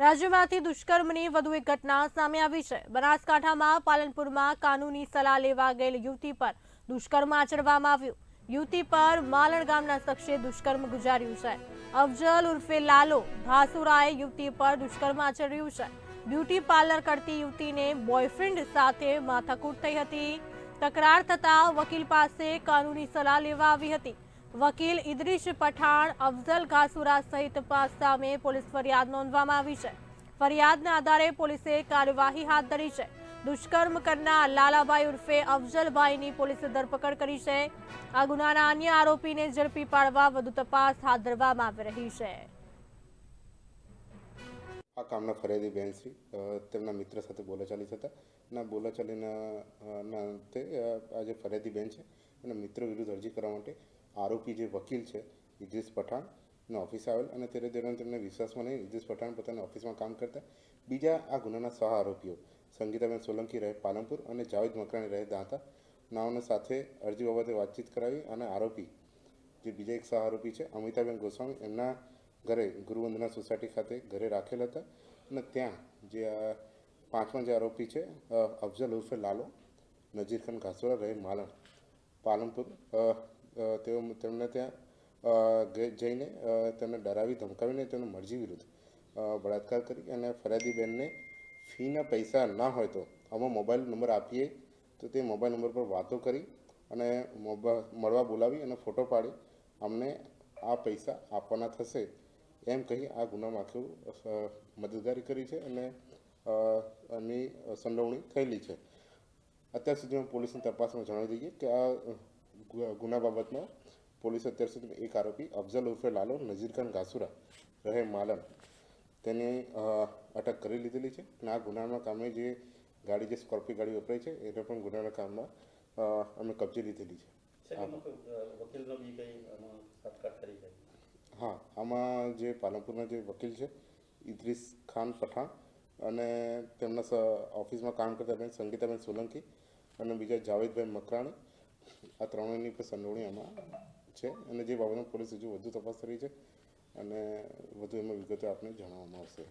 રાજ્યમાંથી દુષ્કર્મની વધુ એક ઘટના સામે આવી છે. બનાસકાંઠામાં પાલનપુરમાં કાનૂની સલાહ લેવા ગયેલ યુવતી પર દુષ્કર્મ આચરવામાં આવ્યું. યુવતી પર માલણ ગામના શખ્સે દુષ્કર્મ ગુજાર્યું છે. અફજલ ઉર્ફે લાલો ભાસુરાએ યુવતી પર દુષ્કર્મ આચર્યું છે. બ્યુટી પાર્લર કરતી યુવતીને બોયફ્રેન્ડ સાથે માથાકૂટ થઈ હતી. તકરાર થતા વકીલ પાસે કાનૂની સલાહ લેવા આવી હતી. વકીલ ઇદ્રીશ પઠાણ અફઝલ ઘાસુરા સહિત પાંચ સામે પોલીસ ફરિયાદ નોંધવામાં આવી છે. ફરિયાદના આધારે પોલીસે કાર્યવાહી હાથ ધરી છે. દુષ્કર્મ કરનાર લાલાભાઈ ઉર્ફે અફઝલભાઈની પોલીસે ધરપકડ કરી છે. આ ગુનાના અન્ય આરોપીને ઝડપી પાડવા વધુ તપાસ હાથ ધરવામાં આવી રહી છે. આ કામના ફરિયાદી બેનશ્રી તેમના મિત્ર સાથે બોલાચાલી થતા ના બોલાચાલીના અ, ફરિયાદી બેન છે અને મિત્ર વિરુદ્ધ અરજી કરવા માટે આરોપી જે વકીલ છે, ઇદ્રિસ પઠાણ ને ઓફિસ આવેલ અને ત્યારે દરમિયાન તેમને વિશ્વાસમાં નહીં ઇદ્રિસ પઠાણ પોતાની ઓફિસમાં કામ કરતા બીજા આ ગુનાના સહ આરોપીઓ, સંગીતાબેન સોલંકી રહે પાલનપુર અને જાવેદ મકરાણી રહે દાંતા. નાઓને સાથે અરજી બાબતે વાતચીત કરાવી અને આરોપી, જે બીજા એક સહ આરોપી છે, અમિતાબેન ગોસ્વામી, એમના ઘરે ગુરુવંદના સોસાયટી ખાતે ઘરે રાખેલ હતા. અને ત્યાં જે આ પાંચમા જે આરોપી છે અફઝલ ઉર્ફે લાલો, નજીર ખાન ઘાસોરા રહે માલણ, પાલનપુર તેઓ તેમને ત્યાં જઈને તેમને ડરાવી, ધમકાવીને તેમની મરજી વિરુદ્ધ બળાત્કાર કરી અને ફરિયાદી બેનને ફીના પૈસા ના હોય તો અમે મોબાઈલ નંબર આપીએ, તો તે મોબાઈલ નંબર પર વાતો કરી અને મળવા બોલાવી અને ફોટો પાડી, અમને આ પૈસા આપવાના થશે, એમ કહી આ ગુનામાં આખું મદદગારી કરી છે અને એની સંડોવણી થયેલી છે. અત્યાર સુધીમાં પોલીસની તપાસમાં જણાવી દઈએ કે આ ગુના બાબતમાં પોલીસ અત્યાર સુધી એક આરોપી અફઝલ ઉર્ફે લાલો નઝીર ખાન ઘાસુરા રહે માલન તેની અટક કરી લીધેલી છે અને આ ગુનાના કામે જે ગાડી જે સ્કોર્પિયો ગાડી વપરાય છે એને પણ ગુનાના કામમાં અમે કબજે લીધેલી છે. હા આમાં જે પાલનપુરના જે વકીલ છે ઇદ્રીસ ખાન પઠાણ અને તેમના ઓફિસમાં કામ કરતા બેન સંગીતાબેન સોલંકી અને બીજા જાવેદભાઈ મકરાણી આ ત્રણેયની પર સંડોવણી આમાં છે અને જે બાબતમાં પોલીસ હજુ વધુ તપાસ કરી છે અને વધુ એમાં વિગતો આપને જણાવવામાં આવશે.